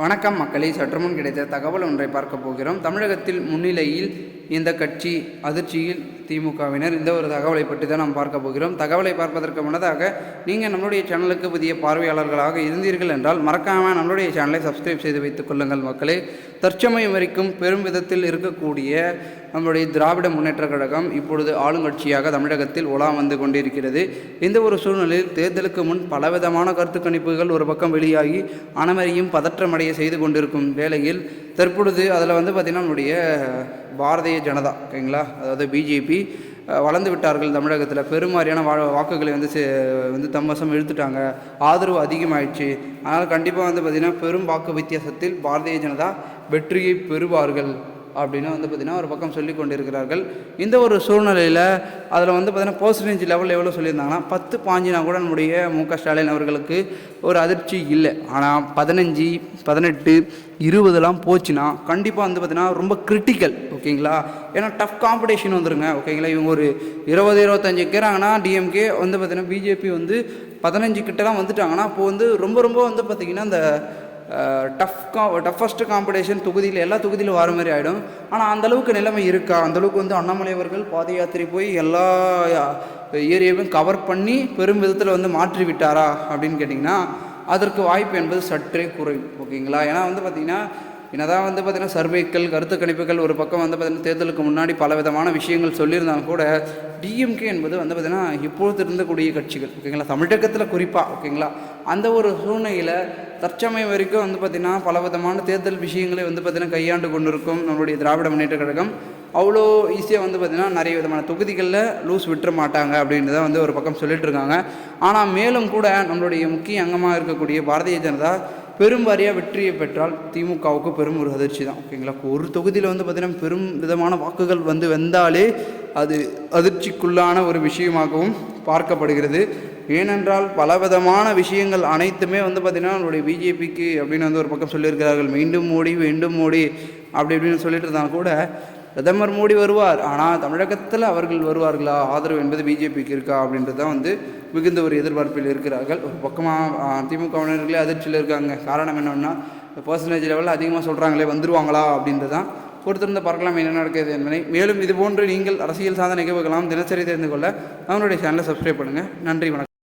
வணக்கம் மக்களை சற்றுமுன் கிடைத்த தகவல் ஒன்றை பார்க்க போகிறோம். தமிழகத்தில் முன்னிலையில் இந்த கட்சி அதிர்ச்சியில் திமுகவினர் இந்த ஒரு தகவலை பற்றி தான் நாம் பார்க்க போகிறோம். தகவலை பார்ப்பதற்கு முன்னதாக நீங்கள் நம்மளுடைய சேனலுக்கு புதிய பார்வையாளர்களாக இருந்தீர்கள் என்றால் மறக்காமல் நம்மளுடைய சேனலை சப்ஸ்கிரைப் செய்து வைத்துக் கொள்ளுங்கள் மக்களே. தற்சமயம் வரைக்கும் பெரும் விதத்தில் இருக்கக்கூடிய நம்முடைய திராவிட முன்னேற்ற கழகம் இப்பொழுது ஆளுங்கட்சியாக தமிழகத்தில் உலா வந்து கொண்டிருக்கிறது. இந்த ஒரு சூழ்நிலையில் தேர்தலுக்கு முன் பலவிதமான கருத்து கணிப்புகள் ஒரு பக்கம் வெளியாகி அனைவரையும் பதற்றமடைய செய்து கொண்டிருக்கும் வேளையில் தற்பொழுது அதில் வந்து பார்த்திங்கன்னா நம்முடைய பாரதிய ஜனதா ஓகேங்களா? அதாவது பிஜேபி வளர்ந்து விட்டார்கள் தமிழகத்தில். பெருமாரியான வா வாக்குகளை வந்து சே- வந்து தம்மசம் இழுத்துட்டாங்க. ஆதரவு அதிகமாயிடுச்சு. அதனால் கண்டிப்பாக வந்து பார்த்திங்கன்னா பெரும் வாக்கு வித்தியாசத்தில் பாரதிய ஜனதா வெற்றியை பெறுவார்கள். அப்படின்னு வந்து பார்த்திங்கன்னா ஒரு பக்கம் சொல்லி கொண்டிருக்கிறார்கள். இந்த ஒரு சூழ்நிலையில் அதில் வந்து பார்த்திங்கன்னா பர்சன்டேஜ் லெவல் எவ்வளோ சொல்லியிருந்தாங்கன்னா பத்து பாஞ்சுனா கூட நம்முடைய மு க ஸ்டாலின் அவர்களுக்கு ஒரு அதிர்ச்சி இல்லை. ஆனால் பதினஞ்சு பதினெட்டு இருபதுலாம் போச்சுன்னா கண்டிப்பாக வந்து பார்த்திங்கன்னா ரொம்ப கிரிட்டிக்கல் ஓகேங்களா? ஏன்னா டஃப் காம்படிஷன் வந்துருங்க ஓகேங்களா? இவங்க ஒரு இருபது இருபத்தஞ்சு கேறாங்கன்னா டிஎம்கே வந்து பார்த்திங்கன்னா பிஜேபி வந்து பதினஞ்சு கிட்டலாம் வந்துட்டாங்கன்னா அப்போது வந்து ரொம்ப ரொம்ப வந்து பார்த்திங்கன்னா அந்த டஃப் கா டஃபஸ்ட் காம்படிஷன் தொகுதியில் எல்லா தொகுதியிலும் வர மாதிரி ஆகிடும் ஆனால் அந்தளவுக்கு நிலைமை இருக்கா? அந்தளவுக்கு வந்து அண்ணாமலை அவர்கள் பாத யாத்திரை போய் எல்லா ஏரியாவையும் கவர் பண்ணி பெரும் விதத்தில் வந்து மாற்றி விட்டாரா அப்படின்னு கேட்டிங்கன்னா அதற்கு வாய்ப்பு என்பது சற்றே குறைவு. ஓகேங்களா? ஏன்னா வந்து பார்த்திங்கன்னா என்னதான் வந்து பார்த்திங்கன்னா சர்வேக்கள் கருத்து கணிப்புகள் ஒரு பக்கம் வந்து பார்த்திங்கன்னா தேர்தலுக்கு முன்னாடி பல விதமான விஷயங்கள் சொல்லியிருந்தாலும் கூட டிஎம்கே என்பது வந்து பார்த்திங்கன்னா இப்பொழுது இருந்தக்கூடிய கட்சிகள். ஓகேங்களா தமிழகத்தில் குறிப்பாக ஓகேங்களா அந்த ஒரு சூழ்நிலையில் தற்சமயம் வரைக்கும் வந்து பார்த்திங்கன்னா பல விதமான தேர்தல் விஷயங்களை வந்து பார்த்திங்கன்னா கையாண்டு கொண்டிருக்கும் நம்மளுடைய திராவிட முன்னேற்ற கழகம். அவ்வளோ ஈஸியாக வந்து பார்த்திங்கன்னா நிறைய விதமான தொகுதிகளில் லூஸ் விட்டுற மாட்டாங்க அப்படின்றத வந்து ஒரு பக்கம் சொல்லிட்டு இருக்காங்க. ஆனால் மேலும் கூட நம்மளுடைய முக்கிய அங்கமாக இருக்கக்கூடிய பாரதிய ஜனதா பெரும்பாரியாக வெற்றியை பெற்றால் திமுகவுக்கு பெரும் ஒரு அதிர்ச்சி தான் ஓகேங்களா ஒரு தொகுதியில் வந்து பார்த்திங்கன்னா பெரும் விதமான வாக்குகள் வந்து வந்தாலே அது அதிர்ச்சிக்குள்ளான ஒரு விஷயமாகவும் பார்க்கப்படுகிறது. ஏனென்றால் பலவிதமான விஷயங்கள் அனைத்துமே வந்து பார்த்திங்கன்னா நம்மளுடைய பிஜேபிக்கு அப்படின்னு வந்து ஒரு பக்கம் சொல்லியிருக்கிறார்கள். மீண்டும் மோடி மீண்டும் மோடி அப்படி இப்படின்னு சொல்லிட்டு இருந்தாலும் கூட பிரதமர் மோடி வருவார். ஆனால் தமிழகத்தில் அவர்கள் வருவார்களா? ஆதரவு என்பது பிஜேபிக்கு இருக்கா? அப்படின்றது தான் வந்து மிகுந்த ஒரு எதிர்பார்ப்பில் இருக்கிறார்கள். ஒரு பக்கமாக திமுகவினர்களே அதிர்ச்சியில் இருக்காங்க. காரணம் என்னென்னா பர்சன்டேஜ் லெவலில் அதிகமாக சொல்கிறாங்களே வந்துருவாங்களா? அப்படின்றது தான் பொறுத்திருந்த பார்க்கலாம் என்ன நடக்குது என்பதை. மேலும் இதுபோன்று நீங்கள் அரசியல் சார்ந்த நிகழ்வுகளாம் தினசரி தெரிந்து கொள்ள நம்மளுடைய சேனலை சப்ஸ்கிரைப் பண்ணுங்கள் நன்றி வணக்கம்.